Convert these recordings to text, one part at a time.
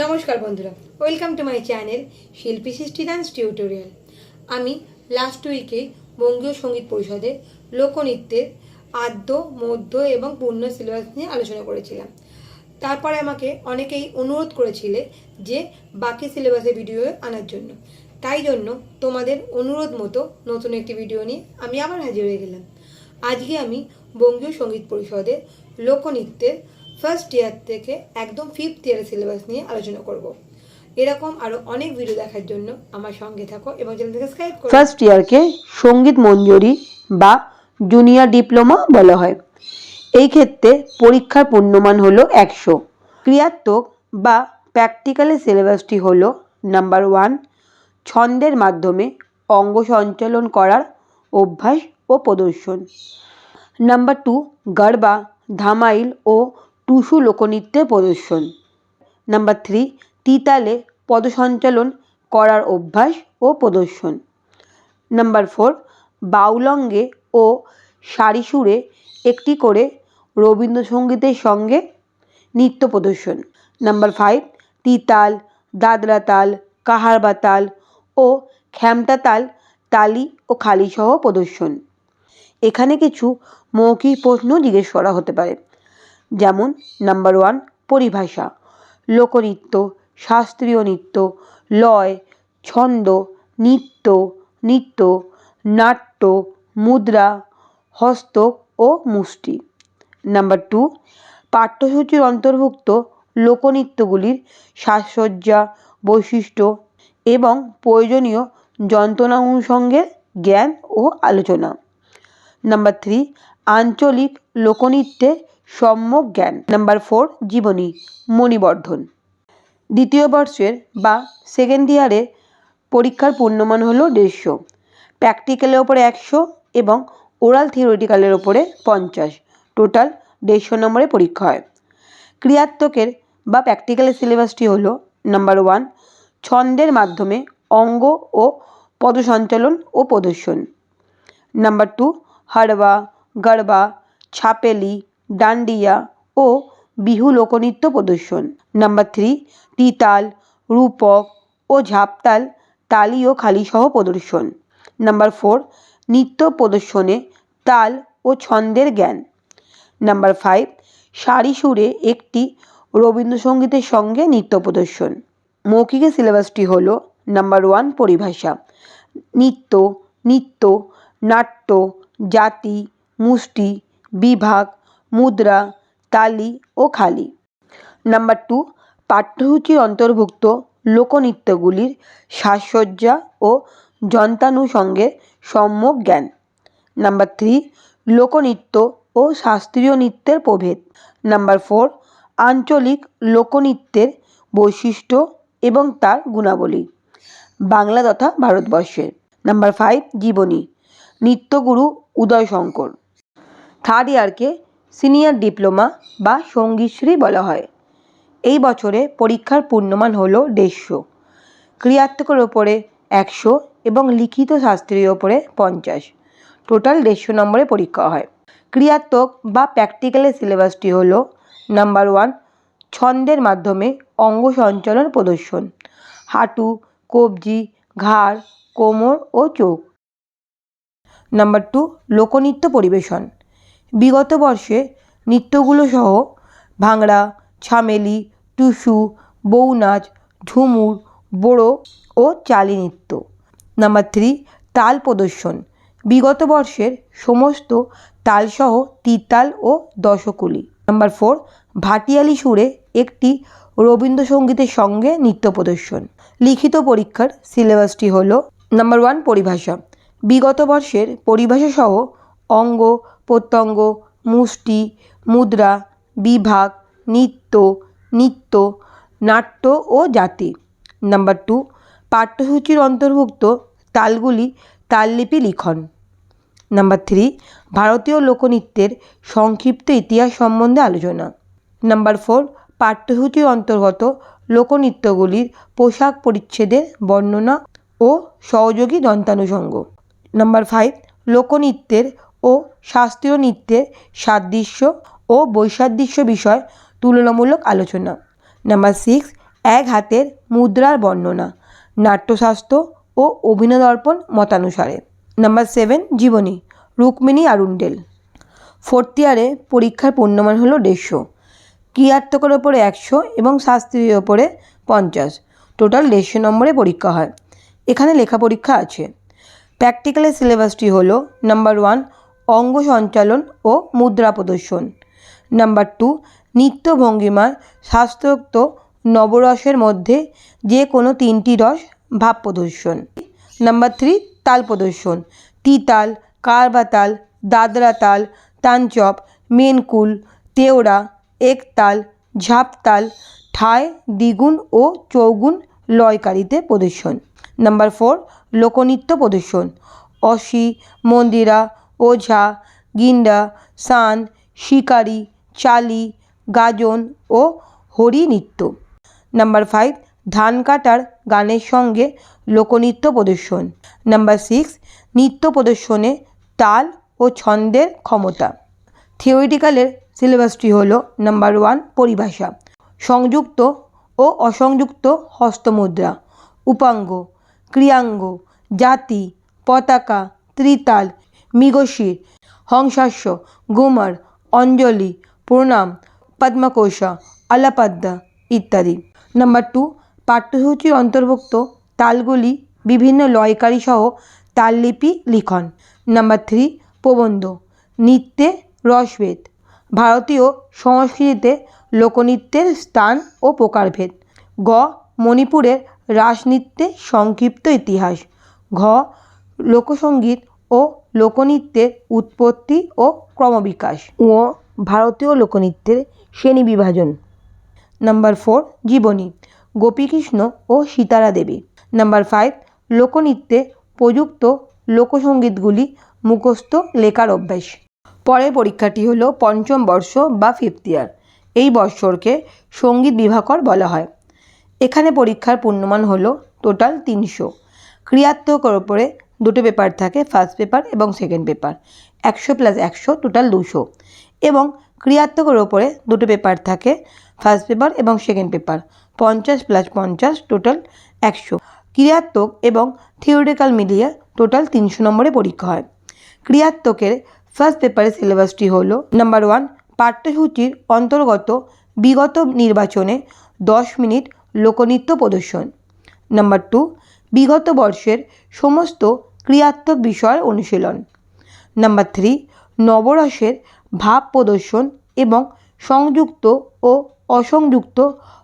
নমস্কার বন্ধুরা welcome to my channel শিল্পী সৃষ্টি ডান্স টিউটোরিয়াল আমি লাস্ট উইকে বঙ্গীয় সংগীত পরিষদের লোকনৃত্যের আদ্য মধ্য এবং পূর্ণ সিলেবাস নিয়ে আলোচনা করেছিলাম। তারপরে আমাকে অনেকেই অনুরোধ করেছিলে যে বাকি সিলেবাসের ভিডিও আনার জন্য। তাই জন্য তোমাদের অনুরোধ মতো নতুন একটি ভিডিও নিয়ে আমি আবার হাজির হয়ে গেলাম। আজকে আমি বঙ্গীয় সংগীত পরিষদের লোকনৃত্যের ফার্স্ট ইয়ার থেকে একদম ফিফথ ইয়ারের সিলেবাস নিয়ে আলোচনা করব। এরকম আরও অনেক ভিডিও দেখার জন্য আমার সঙ্গে থাকো এবং সাবস্ক্রাইব করো। ফার্স্ট ইয়ারকে সংগীত মঞ্জুরি বা জুনিয়র ডিপ্লোমা বলা হয়। এই ক্ষেত্রে পরীক্ষার পূর্ণমান হলো একশো। ক্রিয়াত্মক বা প্র্যাকটিক্যালের সিলেবাসটি হলো নাম্বার ওয়ান ছন্দের মাধ্যমে অঙ্গ সঞ্চালন করার অভ্যাস ও প্রদর্শন। নাম্বার টু গারবা, ধামাইল ও টুসু লোকনৃত্যের প্রদর্শন। নাম্বার থ্রি তিতালে পদসঞ্চালন করার অভ্যাস ও প্রদর্শন। নাম্বার ফোর বাউলঙ্গে ও সারি সুরে একটি করে রবীন্দ্রসঙ্গীতের সঙ্গে নৃত্য প্রদর্শন। নাম্বার ফাইভ তিতাল, দাদরা তাল, কাহারবা তাল ও খ্যামটা তাল, তালি ও খালি সহ প্রদর্শন। এখানে কিছু মৌখিক প্রশ্ন জিজ্ঞেস করা হতে পারে। যেমন নাম্বার ওয়ান পরিভাষা। লোকনৃত্য, শাস্ত্রীয় নৃত্য, লয়, ছন্দ, নৃত্য নৃত্য, নাট্য, মুদ্রা হস্ত ও মুষ্টি। নাম্বার টু পাঠ্যসূচির অন্তর্ভুক্ত লোকনৃত্যগুলির সাজসজ্জা, বৈশিষ্ট্য এবং প্রয়োজনীয় যন্ত্রণা অনুষঙ্গের জ্ঞান ও আলোচনা। নাম্বার থ্রি আঞ্চলিক লোকনৃত্যে সম্যক জ্ঞান। নাম্বার ফোর জীবনী, মণিবর্ধন। দ্বিতীয় বর্ষের বা সেকেন্ড ইয়ারে পরীক্ষার পূর্ণমান হলো দেড়শো। প্র্যাকটিক্যালের ওপরে একশো এবং ওরাল থিওরিটিক্যালের ওপরে পঞ্চাশ। টোটাল দেড়শো নম্বরে পরীক্ষা হয়। ক্রিয়াত্মকের বা প্র্যাকটিক্যালের সিলেবাসটি হলো নাম্বার ওয়ান ছন্দের মাধ্যমে অঙ্গ ও পদসঞ্চালন ও প্রদর্শন। নাম্বার টু হাড়বা গরবা ছাপেলি ডান্ডিয়া ও বিহু লোকনৃত্য প্রদর্শন। নাম্বার থ্রি, তিতাল, রূপক ও ঝাপতাল তালি ও খালি সহ প্রদর্শন। নাম্বার ফোর, নৃত্য প্রদর্শনে তাল ও ছন্দের জ্ঞান। নাম্বার ফাইভ, সারি সুরে একটি রবীন্দ্রসঙ্গীতের সঙ্গে নৃত্য প্রদর্শন। মৌখিকের সিলেবাসটি হল, নাম্বার ওয়ান, পরিভাষা। নৃত্য নৃত্য, নাট্য, জাতি, মুষ্টি, বিভাগ মুদ্রা, তালি ও খালি। নাম্বার টু পাঠ্যসূচির অন্তর্ভুক্ত লোকনৃত্যগুলির সাজসজ্জা ও যন্ত্রানুষঙ্গে সম্যক জ্ঞান। নাম্বার থ্রি লোকনৃত্য ও শাস্ত্রীয় নৃত্যের প্রভেদ। নাম্বার ফোর আঞ্চলিক লোকনৃত্যের বৈশিষ্ট্য এবং তার গুণাবলী। বাংলা তথা ভারতবর্ষের। নাম্বার ফাইভ জীবনী। নৃত্যগুরু উদয় শঙ্কর থার্ড ইয়ারকে সিনিয়র ডিপ্লোমা বা সঙ্গীশ্রী বলা হয়। এই বছরে পরীক্ষার পূর্ণমান হলো দেড়শো। ক্রিয়াত্মকের ওপরে একশো এবং লিখিত শাস্ত্রীর ওপরে পঞ্চাশ। টোটাল দেড়শো নম্বরে পরীক্ষা হয়। ক্রিয়াত্মক বা প্র্যাকটিক্যালের সিলেবাসটি হল, নাম্বার ওয়ান, ছন্দের মাধ্যমে অঙ্গ সঞ্চালন প্রদর্শন, হাঁটু, কবজি, ঘাড়, কোমর ও চোখ। নাম্বার টু, লোকনৃত্য পরিবেশন। বিগত বর্ষে নৃত্যগুলো সহ ভাংড়া ছামেলি, টুসু বৌ নাচ ঝুমুর, বোড়ো ও চালি নৃত্য। নাম্বার থ্রি, তাল প্রদর্শন। বিগত বর্ষের সমস্ত তালসহ তিতাল ও দশকুলি। নাম্বার ফোর, ভাটিয়ালি সুরে একটি রবীন্দ্রসঙ্গীতের সঙ্গে নৃত্য প্রদর্শন। লিখিত পরীক্ষার সিলেবাসটি হল, নাম্বার ওয়ান, পরিভাষা। বিগত বর্ষের পরিভাষা সহ অঙ্গ প্রত্যঙ্গ, মুষ্টি, মুদ্রা, বিভাগ, নৃত্য নৃত্য, নাট্য ও জাতি। নাম্বার টু, পাঠ্যসূচির অন্তর্ভুক্ত তালগুলি তাললিপি লিখন। নাম্বার থ্রি, ভারতীয় লোকনৃত্যের সংক্ষিপ্ত ইতিহাস সম্বন্ধে আলোচনা। নাম্বার ফোর, পাঠ্যসূচির অন্তর্গত লোকনৃত্যগুলির পোশাক পরিচ্ছেদের বর্ণনা ও সহযোগী দন্তানুষঙ্গ। নাম্বার ফাইভ, লোকনৃত্যের ও শাস্ত্রীয় নৃত্যের সাদৃশ্য ও বৈসাদৃশ্য বিষয় তুলনামূলক আলোচনা। নাম্বার সিক্স এক হাতের মুদ্রার বর্ণনা, নাট্যশাস্ত্র ও অভিনয়দর্পণ মতানুসারে। নাম্বার সেভেন জীবনী, রুক্মিণী আরুন্ডেল ফোর্থ ইয়ারে পরীক্ষার পূর্ণমান হলো দেড়শো। ক্রিয়াত্মকের ওপরে একশো এবং শাস্ত্রীর ওপরে পঞ্চাশ। টোটাল দেড়শো নম্বরে পরীক্ষা হয়। এখানে লেখা পরীক্ষা আছে। প্র্যাকটিক্যালের সিলেবাসটি হলো নাম্বার ওয়ান অঙ্গ সঞ্চালন ও মুদ্রা প্রদর্শন। নাম্বার টু নৃত্য ভঙ্গিমার শাস্ত্রোক্ত নবরসের মধ্যে যে কোনো তিনটি রস ভাব প্রদর্শন। নাম্বার থ্রি তাল প্রদর্শন। তিতাল, কারবাতাল দাদরা তাল তানচপ মেনকুল, তেওড়া, একতাল, ঝাপতাল, ঠায়, দ্বিগুণ ও চৌগুণ লয়কারিতে প্রদর্শন। নাম্বার ফোর লোকনৃত্য প্রদর্শন। অসি, মন্দিরা ওঝা, গিন্ডা সান শিকারি, চালি, গাজন ও হরি নৃত্য নাম্বার ফাইভ ধান কাটার গানের সঙ্গে লোকনৃত্য প্রদর্শন। নাম্বার সিক্স নৃত্য প্রদর্শনে তাল ও ছন্দের ক্ষমতা। থিওরিটিক্যালের সিলেবাসটি হলো নাম্বার ওয়ান পরিভাষা। সংযুক্ত ও অসংযুক্ত হস্তমুদ্রা, উপাঙ্গ, ক্রিয়াঙ্গ, জাতি, পতাকা, ত্রিতাল মৃগশির হংসাস্য গুমার, অঞ্জলি, প্রণাম, পদ্মকোষা, আলাপাদ্দা ইত্যাদি। নাম্বার টু পাঠ্যসূচির অন্তর্ভুক্ত তালগুলি বিভিন্ন লয়কারী সহ তাললিপি লিখন। নাম্বার থ্রি প্রবন্ধ, নৃত্যে রসভেদ। ভারতীয় সংস্কৃতিতে লোকনৃত্যের স্থান ও প্রকারভেদ। গ, মণিপুরের রাসনৃত্যে সংক্ষিপ্ত ইতিহাস। ঘ লোকসঙ্গীত ও লোকনৃত্যের উৎপত্তি ও ক্রমবিকাশ। ও ভারতীয় লোকনৃত্যের শ্রেণি বিভাজন নাম্বার ফোর, জীবনী, গোপীকৃষ্ণ ও সীতারা দেবী। নাম্বার ফাইভ, লোকনৃত্যে প্রযুক্ত লোকসঙ্গীতগুলি মুখস্থ লেখার অভ্যাস। পরের পরীক্ষাটি হলো পঞ্চম বর্ষ বা ফিফথ ইয়ার এই বৎসরকে সংগীত বিভাকর বলা হয়। এখানে পরীক্ষার পূর্ণমান হলো টোটাল তিনশো। ক্রিয়াত্মকের ওপরে দুটো পেপার থাকে ফার্স্ট পেপার এবং সেকেন্ড পেপার একশো প্লাস একশো টোটাল দুশো। এবং ক্রিয়াত্মকের ওপরে দুটো পেপার থাকে ফার্স্ট পেপার এবং সেকেন্ড পেপার পঞ্চাশ প্লাস পঞ্চাশ টোটাল একশো। ক্রিয়াত্মক এবং থিওরিটিক্যাল মিলিয়ে টোটাল তিনশো নম্বরে পরীক্ষা হয়। ক্রিয়াত্মকের ফার্স্ট পেপারের সিলেবাসটি হলো নাম্বার ওয়ান পাঠ্যসূচির অন্তর্গত বিগত নির্বাচনে দশ মিনিট লোকনৃত্য প্রদর্শন। নাম্বার টু বিগত বর্ষের সমস্ত ক্রিয়াত্মক বিষয়ের অনুশীলন। নাম্বার থ্রি নবরসের ভাব প্রদর্শন এবং সংযুক্ত ও অসংযুক্ত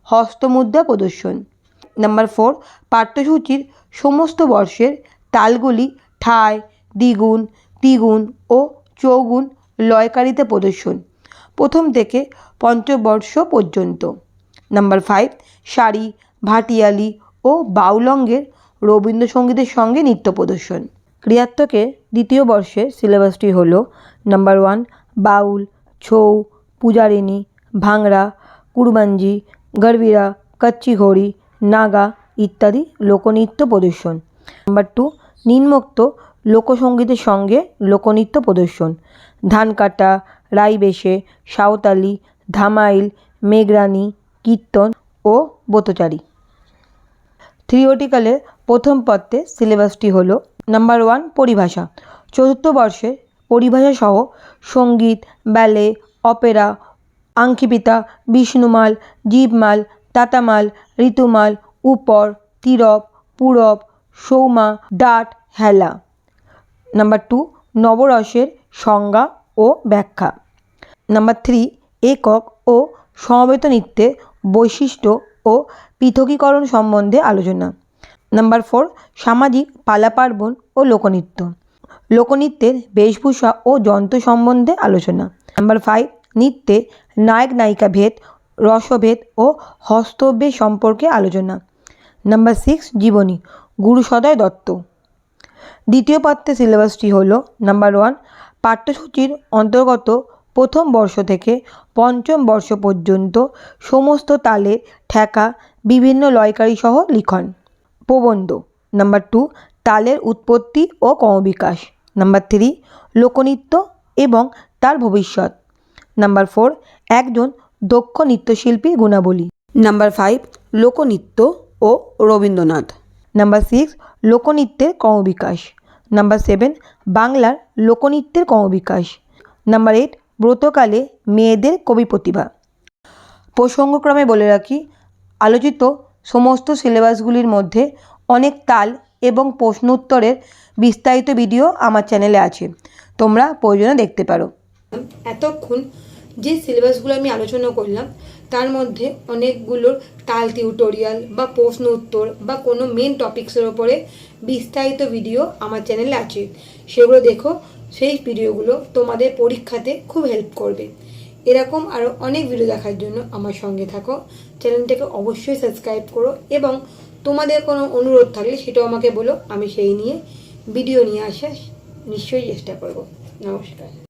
হস্তমুদ্রা প্রদর্শন। নাম্বার ফোর পাঠ্যসূচির সমস্ত বর্ষের তালগুলি ঠায়, দ্বিগুণ দ্বিগুণ ও চৌগুণ লয়কারিতে প্রদর্শন। প্রথম থেকে পঞ্চবর্ষ পর্যন্ত। নাম্বার ফাইভ শাড়ি, ভাটিয়ালি ও বাউলঙ্গের রবীন্দ্রসঙ্গীতের সঙ্গে নৃত্য প্রদর্শন। ক্রিয়াত্মকের দ্বিতীয় বর্ষে সিলেবাসটি হল নাম্বার ওয়ান বাউল, ছৌ, পূজারিণী, ভাংড়া কুরবাঞ্জি গরবিরা কচ্চি ঘড়ি নাগা ইত্যাদি লোকনৃত্য প্রদর্শন। নাম্বার টু নিম্নোক্ত লোকসঙ্গীতের সঙ্গে লোকনৃত্য প্রদর্শন। ধান কাটা রাইবেশে, সাঁওতালি, ধামাইল, মেঘরানি, কীর্তন ও ব্রতচারী। থিওরিটিক্যালের প্রথম পত্রে সিলেবাসটি হলো, নাম্বার ওয়ান পরিভাষা। চতুর্থ বর্ষের পরিভাষা সহ সংগীত, ব্যালে, অপেরা, আংখিপিতা, বিষ্ণুমাল, জীবমাল, তাতামাল, ঋতুমাল, উপর তীরব পূরব সৌমা ডাট হেলা। নাম্বার টু নবরসের সংজ্ঞা ও ব্যাখ্যা। নাম্বার থ্রি একক ও সমবেত নৃত্যের বৈশিষ্ট্য ও পৃথকীকরণ সম্বন্ধে আলোচনা। নাম্বার ফোর সামাজিক পালা পার্বণ ও লোকনৃত্য। লোকনৃত্যের বেশভূষা ও যন্ত্র সম্বন্ধে আলোচনা। নাম্বার ফাইভ নৃত্যে নায়ক, নায়িকা ভেদ, রসভেদ ও হস্তব্যের সম্পর্কে আলোচনা। নাম্বার সিক্স জীবনী, গুরু সদয় দত্ত। দ্বিতীয় পাত্রের সিলেবাসটি হলো নাম্বার ওয়ান পাঠ্যসূচির অন্তর্গত প্রথম বর্ষ থেকে পঞ্চম বর্ষ পর্যন্ত সমস্ত তালে ঠেকা বিভিন্ন লয়কারী সহ লিখন। প্রবন্ধ। নাম্বার টু, তালের উৎপত্তি ও ক্রমবিকাশ। নাম্বার থ্রি, লোকনৃত্য এবং তার ভবিষ্যৎ। নাম্বার ফোর, একজন দক্ষ নৃত্যশিল্পীর গুণাবলী। নাম্বার ফাইভ, লোকনৃত্য ও রবীন্দ্রনাথ। নাম্বার সিক্স, লোকনৃত্যের ক্রমবিকাশ। নাম্বার সেভেন, বাংলার লোকনৃত্যের ক্রমবিকাশ। নাম্বার এইট ব্রতকালে মেয়েদের কবি প্রতিভা। প্রসঙ্গক্রমে বলে রাখি, আলোচিত সমস্ত সিলেবাসগুলির মধ্যে অনেক তাল এবং প্রশ্ন উত্তরের বিস্তারিত ভিডিও আমার চ্যানেলে আছে। তোমরা প্রয়োজনে দেখতে পারো। এতক্ষণ যে সিলেবাসগুলো আমি আলোচনা করলাম তার মধ্যে অনেকগুলোর তাল টিউটোরিয়াল বা প্রশ্ন উত্তর বা কোনো মেন টপিক্সের ওপরে বিস্তারিত ভিডিও আমার চ্যানেলে আছে। সেগুলো দেখো, সেই ভিডিওগুলো তোমাদের পরীক্ষাতে খুব হেল্প করবে। এরকম আরও অনেক ভিডিও দেখার জন্য আমার সঙ্গে থাকো। চ্যানেলটাকে অবশ্যই সাবস্ক্রাইব করো এবং তোমাদের কোনো অনুরোধ থাকলে সেটাও আমাকে বলো, আমি সেই নিয়ে ভিডিও নিয়ে আসার নিশ্চয়ই চেষ্টা করব। নমস্কার।